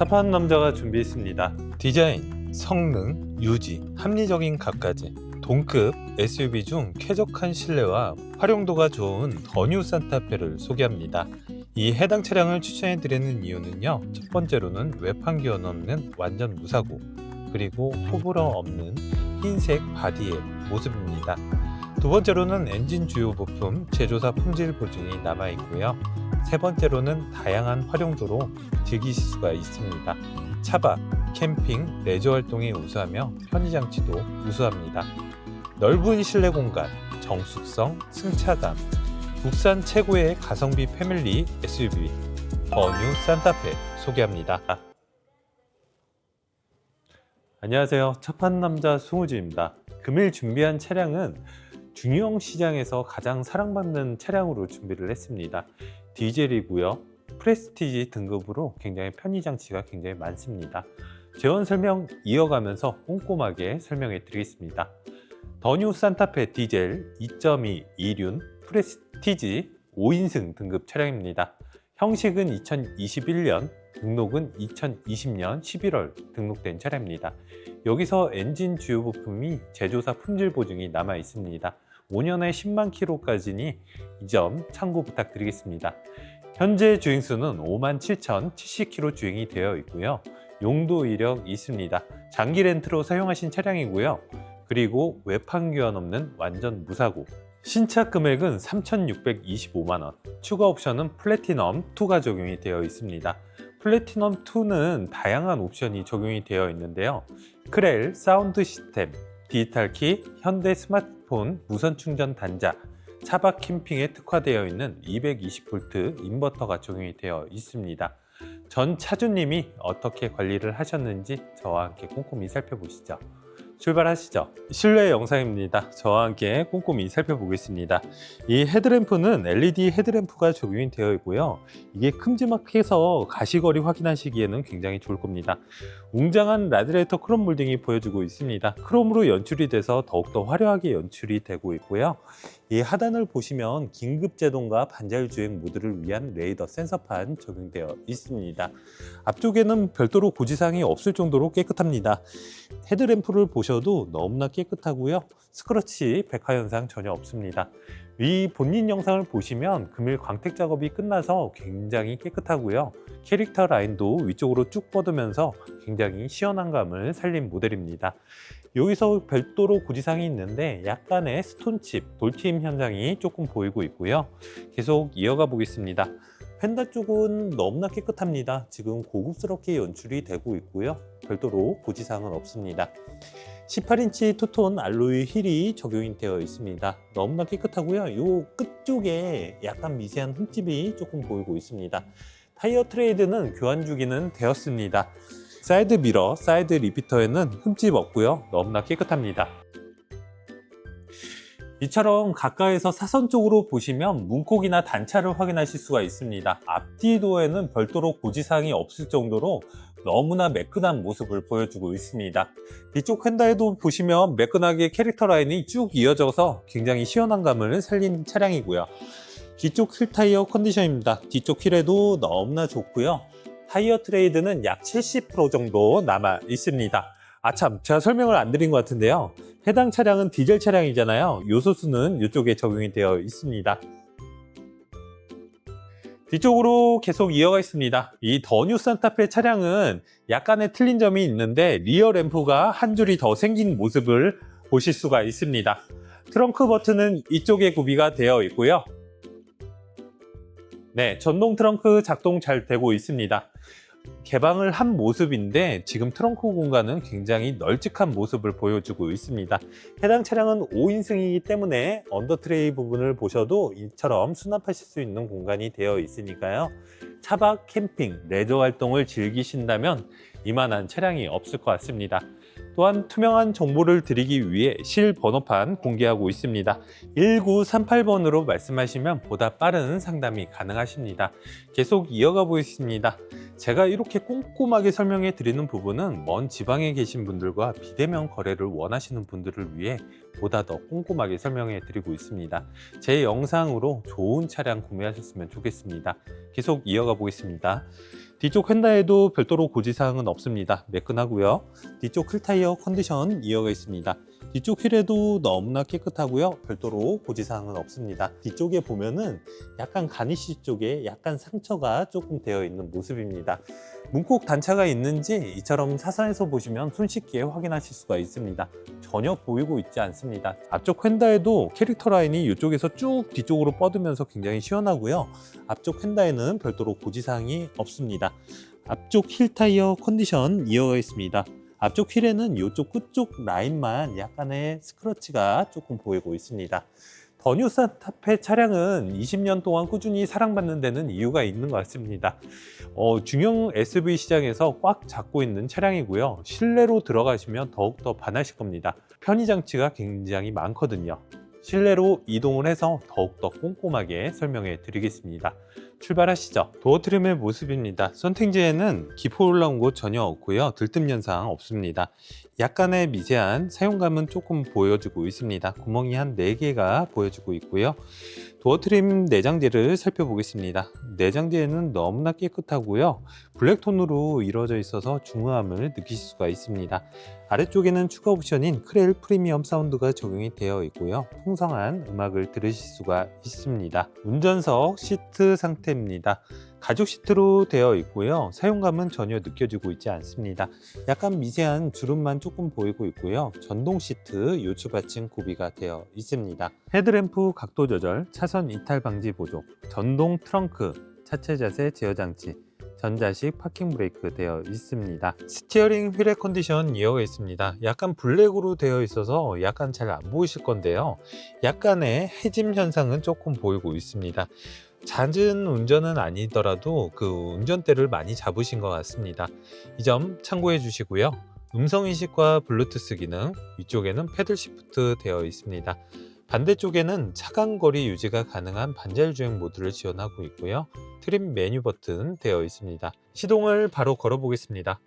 차 파는 남자가 준비했습니다. 디자인, 성능, 유지, 합리적인 값까지 동급 SUV 중 쾌적한 실내와 활용도가 좋은 더뉴 산타페를 소개합니다. 이 해당 차량을 추천해 드리는 이유는요. 첫 번째로는 외판 기어 없는 완전 무사고 그리고 호불호 없는 흰색 바디의 모습입니다. 두 번째로는 엔진 주요 부품 제조사 품질 보증이 남아 있고요. 세 번째로는 다양한 활용도로 즐기실 수가 있습니다. 차박, 캠핑, 레저 활동에 우수하며 편의 장치도 우수합니다. 넓은 실내 공간, 정숙성, 승차감, 국산 최고의 가성비 패밀리 SUV 버뉴 산타페 소개합니다. 안녕하세요. 첫판 남자 송우주입니다. 금일 준비한 차량은 중형 시장에서 가장 사랑받는 차량으로 준비를 했습니다. 디젤이고요. 프레스티지 등급으로 굉장히 편의 장치가 굉장히 많습니다. 재원 설명 이어가면서 꼼꼼하게 설명해 드리겠습니다. 더뉴 산타페 디젤 2.2 이륜 프레스티지 5인승 등급 차량입니다. 형식은 2021년, 등록은 2020년 11월 등록된 차량입니다. 여기서 엔진 주요 부품이 제조사 품질 보증이 남아 있습니다. 5년에 10만 킬로까지니 이 점 참고 부탁드리겠습니다. 현재 주행 수는 5만 7,070km 주행이 되어 있고요. 용도 이력 있습니다. 장기 렌트로 사용하신 차량이고요. 그리고 외판 교환 없는 완전 무사고. 신차 금액은 3,625만 원. 추가 옵션은 플래티넘 2가 적용이 되어 있습니다. 플래티넘 2는 다양한 옵션이 적용이 되어 있는데요. 크렐, 사운드 시스템, 디지털 키, 현대 스마트 폰 무선 충전 단자, 차박 캠핑에 특화되어 있는 220V 인버터가 적용이 되어 있습니다. 전 차주님이 어떻게 관리를 하셨는지 저와 함께 꼼꼼히 살펴보시죠. 출발하시죠. 실내 영상입니다. 저와 함께 꼼꼼히 살펴보겠습니다. 이 헤드램프는 LED 헤드램프가 적용이 되어 있고요. 이게 큼지막해서 가시거리 확인하시기에는 굉장히 좋을 겁니다. 웅장한 라디레이터 크롬 몰딩이 보여주고 있습니다. 크롬으로 연출이 돼서 더욱더 화려하게 연출이 되고 있고요. 이 하단을 보시면 긴급 제동과 반자율 주행 모드를 위한 레이더 센서판 적용되어 있습니다. 앞쪽에는 별도로 고지사항이 없을 정도로 깨끗합니다. 헤드램프를 보셔도 너무나 깨끗하고요. 스크러치, 백화 현상 전혀 없습니다. 이 본인 영상을 보시면 금일 광택 작업이 끝나서 굉장히 깨끗하고요. 캐릭터 라인도 위쪽으로 쭉 뻗으면서 굉장히 시원한 감을 살린 모델입니다. 여기서 별도로 고지사항이 있는데 약간의 스톤칩, 돌팀 현상이 조금 보이고 있고요. 계속 이어가 보겠습니다. 펜다 쪽은 너무나 깨끗합니다. 지금 고급스럽게 연출이 되고 있고요. 별도로 고지사항은 없습니다. 18인치 투톤 알로이 힐이 적용이 되어 있습니다. 너무나 깨끗하고요. 이 끝쪽에 약간 미세한 흠집이 조금 보이고 있습니다. 타이어 트레이드는 교환 주기는 되었습니다. 사이드 미러, 사이드 리피터에는 흠집 없고요. 너무나 깨끗합니다. 이처럼 가까이서 사선 쪽으로 보시면 문콕이나 단차를 확인하실 수가 있습니다. 앞뒤도에는 별도로 고지사항이 없을 정도로 너무나 매끈한 모습을 보여주고 있습니다. 뒤쪽 휀다에도 보시면 매끈하게 캐릭터 라인이 쭉 이어져서 굉장히 시원한 감을 살린 차량이고요. 뒤쪽 휠 타이어 컨디션입니다. 뒤쪽 휠에도 너무나 좋고요. 타이어 트레이드는 약 70% 정도 남아 있습니다. 아참, 제가 설명을 안 드린 것 같은데요. 해당 차량은 디젤 차량이잖아요. 요소수는 이쪽에 적용이 되어 있습니다. 뒤쪽으로 계속 이어가 있습니다. 이 더뉴 산타페 차량은 약간의 틀린 점이 있는데 리어 램프가 한 줄이 더 생긴 모습을 보실 수가 있습니다. 트렁크 버튼은 이쪽에 구비가 되어 있고요. 네, 전동 트렁크 작동 잘 되고 있습니다. 개방을 한 모습인데 지금 트렁크 공간은 굉장히 널찍한 모습을 보여주고 있습니다. 해당 차량은 5인승이기 때문에 언더트레이 부분을 보셔도 이처럼 수납하실 수 있는 공간이 되어 있으니까요. 차박, 캠핑, 레저 활동을 즐기신다면 이만한 차량이 없을 것 같습니다. 또한 투명한 정보를 드리기 위해 실 번호판 공개하고 있습니다. 1938번으로 말씀하시면 보다 빠른 상담이 가능하십니다. 계속 이어가 보겠습니다. 제가 이렇게 꼼꼼하게 설명해 드리는 부분은 먼 지방에 계신 분들과 비대면 거래를 원하시는 분들을 위해 보다 더 꼼꼼하게 설명해 드리고 있습니다. 제 영상으로 좋은 차량 구매하셨으면 좋겠습니다. 계속 이어가 보겠습니다. 뒤쪽 휀다에도 별도로 고지사항은 없습니다. 매끈하고요. 뒤쪽 휠타이어 컨디션 이어가 있습니다. 뒤쪽 휠에도 너무나 깨끗하고요. 별도로 고지사항은 없습니다. 뒤쪽에 보면은 약간 가니쉬 쪽에 약간 상처가 조금 되어 있는 모습입니다. 문콕 단차가 있는지 이처럼 사선에서 보시면 손쉽게 확인하실 수가 있습니다. 전혀 보이고 있지 않습니다. 앞쪽 휀다에도 캐릭터 라인이 이쪽에서 쭉 뒤쪽으로 뻗으면서 굉장히 시원하고요. 앞쪽 휀다에는 별도로 고지사항이 없습니다. 앞쪽 힐 타이어 컨디션 이어가 있습니다. 앞쪽 휠에는 이쪽 끝쪽 라인만 약간의 스크러치가 조금 보이고 있습니다. 더뉴 산타페 차량은 20년 동안 꾸준히 사랑받는 데는 이유가 있는 것 같습니다. 어, 중형 SUV 시장에서 꽉 잡고 있는 차량이고요. 실내로 들어가시면 더욱더 반하실 겁니다. 편의 장치가 굉장히 많거든요. 실내로 이동을 해서 더욱더 꼼꼼하게 설명해 드리겠습니다. 출발하시죠. 도어 트림의 모습입니다. 선택지에는 기포 올라온 곳 전혀 없고요. 들뜸 현상 없습니다. 약간의 미세한 사용감은 조금 보여주고 있습니다. 구멍이 한 4개가 보여주고 있고요. 도어 트림 내장재를 살펴보겠습니다. 내장재는 너무나 깨끗하고요. 블랙톤으로 이루어져 있어서 중후함을 느끼실 수가 있습니다. 아래쪽에는 추가 옵션인 크렐 프리미엄 사운드가 적용이 되어 있고요. 풍성한 음악을 들으실 수가 있습니다. 운전석 시트 상태입니다. 가죽 시트로 되어 있고요. 사용감은 전혀 느껴지고 있지 않습니다. 약간 미세한 주름만 조금 보이고 있고요. 전동 시트 요추 받침 구비가 되어 있습니다. 헤드램프 각도 조절, 차선 이탈 방지 보조, 전동 트렁크, 차체 자세 제어 장치, 전자식 파킹 브레이크 되어 있습니다. 스티어링 휠의 컨디션 이어가 있습니다. 약간 블랙으로 되어 있어서 약간 잘 안 보이실 건데요. 약간의 해짐 현상은 조금 보이고 있습니다. 잦은 운전은 아니더라도 그 운전대를 많이 잡으신 것 같습니다. 이 점 참고해 주시고요. 음성 인식과 블루투스 기능, 위쪽에는 패들 시프트 되어 있습니다. 반대쪽에는 차간 거리 유지가 가능한 반자율 주행 모드를 지원하고 있고요. 트림 메뉴 버튼 되어 있습니다. 시동을 바로 걸어 보겠습니다.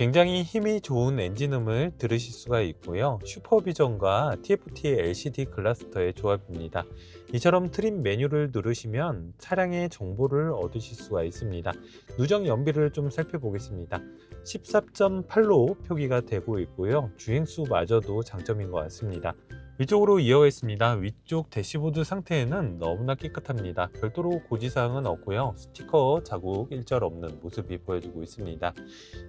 굉장히 힘이 좋은 엔진음을 들으실 수가 있고요. 슈퍼비전과 TFT LCD 클러스터의 조합입니다. 이처럼 트림 메뉴를 누르시면 차량의 정보를 얻으실 수가 있습니다. 누적 연비를 좀 살펴보겠습니다. 14.8로 표기가 되고 있고요. 주행수마저도 장점인 것 같습니다. 위쪽으로 이어가 있습니다. 위쪽 대시보드 상태는 너무나 깨끗합니다. 별도로 고지사항은 없고요. 스티커 자국 일절 없는 모습이 보여지고 있습니다.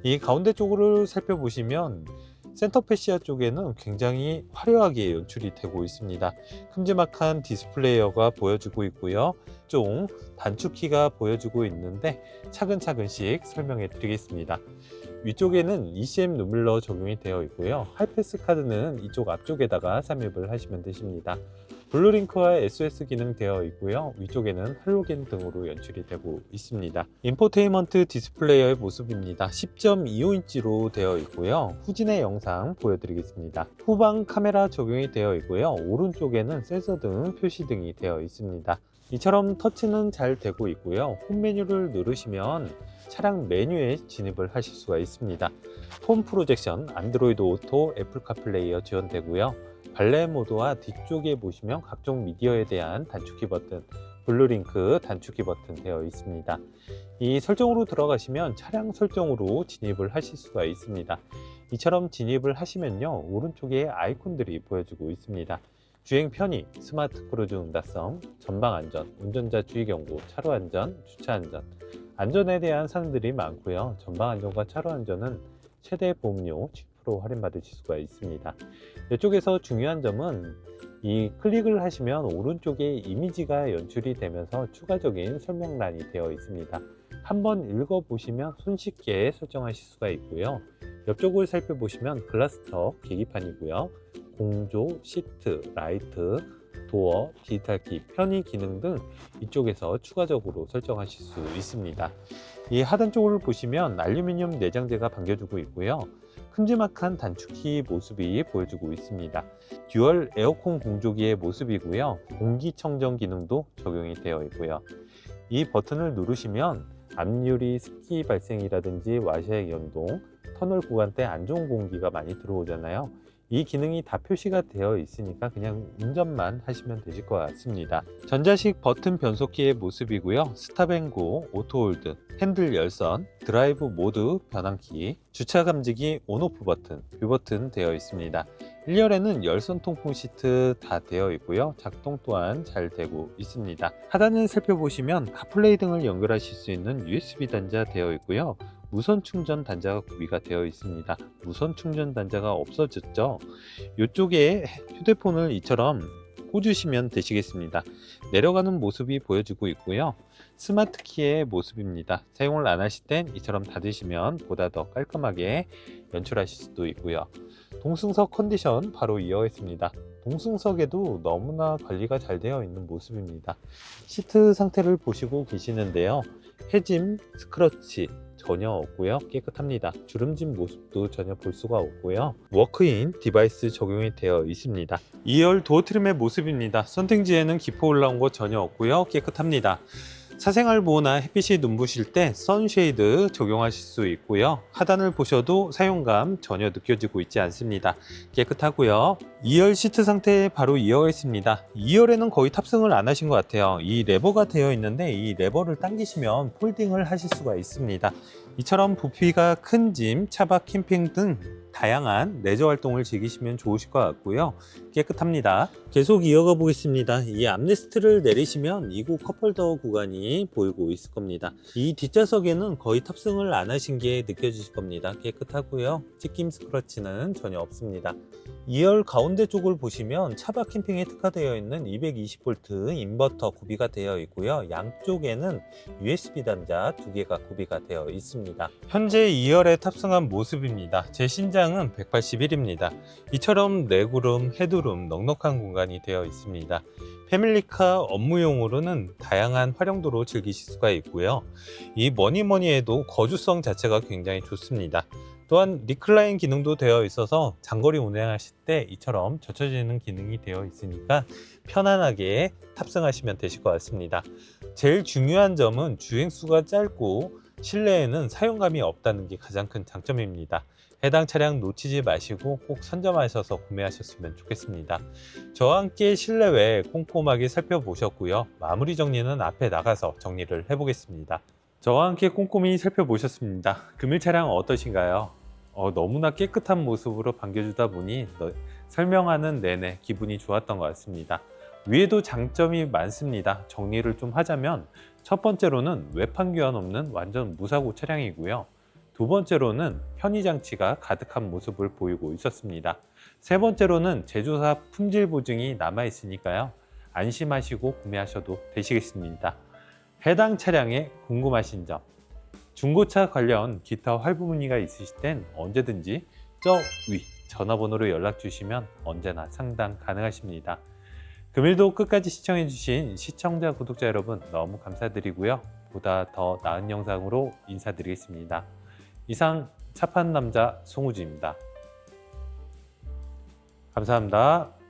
이 가운데 쪽으로 살펴보시면 센터 패시아 쪽에는 굉장히 화려하게 연출이 되고 있습니다. 큼지막한 디스플레이어가 보여지고 있고요. 좀 단축키가 보여지고 있는데 차근차근씩 설명해 드리겠습니다. 위쪽에는 ECM 누물러 적용이 되어 있고요. 하이패스 카드는 이쪽 앞쪽에다가 삽입을 하시면 되십니다. 블루링크와 SOS 기능 되어 있고요. 위쪽에는 할로겐 등으로 연출이 되고 있습니다. 인포테인먼트 디스플레이어의 모습입니다. 10.25인치로 되어 있고요. 후진의 영상 보여드리겠습니다. 후방 카메라 적용이 되어 있고요. 오른쪽에는 센서 등 표시 등이 되어 있습니다. 이처럼 터치는 잘 되고 있고요. 홈 메뉴를 누르시면 차량 메뉴에 진입을 하실 수가 있습니다. 홈 프로젝션, 안드로이드 오토, 애플 카플레이어 지원되고요. 발레 모드와 뒤쪽에 보시면 각종 미디어에 대한 단축키 버튼, 블루링크 단축키 버튼 되어 있습니다. 이 설정으로 들어가시면 차량 설정으로 진입을 하실 수가 있습니다. 이처럼 진입을 하시면요. 오른쪽에 아이콘들이 보여지고 있습니다. 주행 편의, 스마트 크루즈 응답성, 전방 안전, 운전자 주의 경고, 차로 안전, 주차 안전, 안전에 대한 사항들이 많고요. 전방 안전과 차로 안전은 최대 보험료 10% 할인받으실 수가 있습니다. 이쪽에서 중요한 점은 이 클릭을 하시면 오른쪽에 이미지가 연출이 되면서 추가적인 설명란이 되어 있습니다. 한번 읽어보시면 손쉽게 설정하실 수가 있고요. 옆쪽을 살펴보시면 글라스터 계기판이고요. 공조, 시트, 라이트, 도어, 디지털 키, 편의 기능 등 이쪽에서 추가적으로 설정하실 수 있습니다. 이 하단 쪽을 보시면 알루미늄 내장재가 반겨주고 있고요. 큼지막한 단축키 모습이 보여주고 있습니다. 듀얼 에어컨 공조기의 모습이고요. 공기청정 기능도 적용이 되어 있고요. 이 버튼을 누르시면 앞유리 습기 발생이라든지 와샤액 연동, 터널 구간 때 안 좋은 공기가 많이 들어오잖아요. 이 기능이 다 표시가 되어 있으니까 그냥 운전만 하시면 되실 것 같습니다. 전자식 버튼 변속기의 모습이고요. 스탑앤고, 오토홀드, 핸들 열선, 드라이브 모드 변환키, 주차 감지기 온오프 버튼, 뷰 버튼 되어 있습니다. 1열에는 열선 통풍 시트 다 되어 있고요. 작동 또한 잘 되고 있습니다. 하단을 살펴보시면 카플레이 등을 연결하실 수 있는 USB 단자 되어 있고요. 무선 충전 단자가 구비가 되어 있습니다. 무선 충전 단자가 없어졌죠. 이쪽에 휴대폰을 이처럼 꽂으시면 되시겠습니다. 내려가는 모습이 보여지고 있고요. 스마트 키의 모습입니다. 사용을 안 하실 땐 이처럼 닫으시면 보다 더 깔끔하게 연출하실 수도 있고요. 동승석 컨디션 바로 이어있습니다. 동승석에도 너무나 관리가 잘 되어 있는 모습입니다. 시트 상태를 보시고 계시는데요. 해짐, 스크러치 전혀 없고요. 깨끗합니다. 주름진 모습도 전혀 볼 수가 없고요. 워크인 디바이스 적용이 되어 있습니다. 2열 도어 트림의 모습입니다. 선팅지에는 기포 올라온 거 전혀 없고요. 깨끗합니다. 사생활 보호나 햇빛이 눈부실 때 선쉐이드 적용하실 수 있고요. 하단을 보셔도 사용감 전혀 느껴지고 있지 않습니다. 깨끗하고요. 2열 시트 상태 바로 이어가 있습니다. 2열에는 거의 탑승을 안 하신 것 같아요. 이 레버가 되어 있는데 이 레버를 당기시면 폴딩을 하실 수가 있습니다. 이처럼 부피가 큰 짐, 차박 캠핑 등 다양한 레저 활동을 즐기시면 좋으실 것 같고요. 깨끗합니다. 계속 이어가 보겠습니다. 이 암레스트를 내리시면 이곳 컵홀더 구간이 보이고 있을 겁니다. 이 뒷좌석에는 거의 탑승을 안 하신 게 느껴지실 겁니다. 깨끗하고요. 찢김 스크러치는 전혀 없습니다. 2열 가운데 쪽을 보시면 차박 캠핑에 특화되어 있는 220V 인버터 구비가 되어 있고요. 양쪽에는 USB 단자 두 개가 구비가 되어 있습니다. 현재 2열에 탑승한 모습입니다. 제 신장 은 181입니다. 이처럼 레그룸, 헤드룸 넉넉한 공간이 되어 있습니다. 패밀리카 업무용으로는 다양한 활용도로 즐기실 수가 있고요. 이 뭐니 뭐니 해도 거주성 자체가 굉장히 좋습니다. 또한 리클라인 기능도 되어 있어서 장거리 운행하실 때 이처럼 젖혀지는 기능이 되어 있으니까 편안하게 탑승하시면 되실 것 같습니다. 제일 중요한 점은 주행수가 짧고 실내에는 사용감이 없다는 게 가장 큰 장점입니다. 해당 차량 놓치지 마시고 꼭 선점하셔서 구매하셨으면 좋겠습니다. 저와 함께 실내외 꼼꼼하게 살펴보셨고요. 마무리 정리는 앞에 나가서 정리를 해보겠습니다. 저와 함께 꼼꼼히 살펴보셨습니다. 금일 차량 어떠신가요? 어, 너무나 깨끗한 모습으로 반겨주다 보니 너- 설명하는 내내 기분이 좋았던 것 같습니다. 위에도 장점이 많습니다. 정리를 좀 하자면 첫 번째로는 외판 교환 없는 완전 무사고 차량이고요. 두 번째로는 편의 장치가 가득한 모습을 보이고 있었습니다. 세 번째로는 제조사 품질 보증이 남아 있으니까요. 안심하시고 구매하셔도 되시겠습니다. 해당 차량에 궁금하신 점, 중고차 관련 기타 활부 문의가 있으실 땐 언제든지 저 위 전화번호로 연락 주시면 언제나 상담 가능하십니다. 금일도 끝까지 시청해주신 시청자, 구독자 여러분 너무 감사드리고요. 보다 더 나은 영상으로 인사드리겠습니다. 이상 차판 남자 송우지입니다. 감사합니다.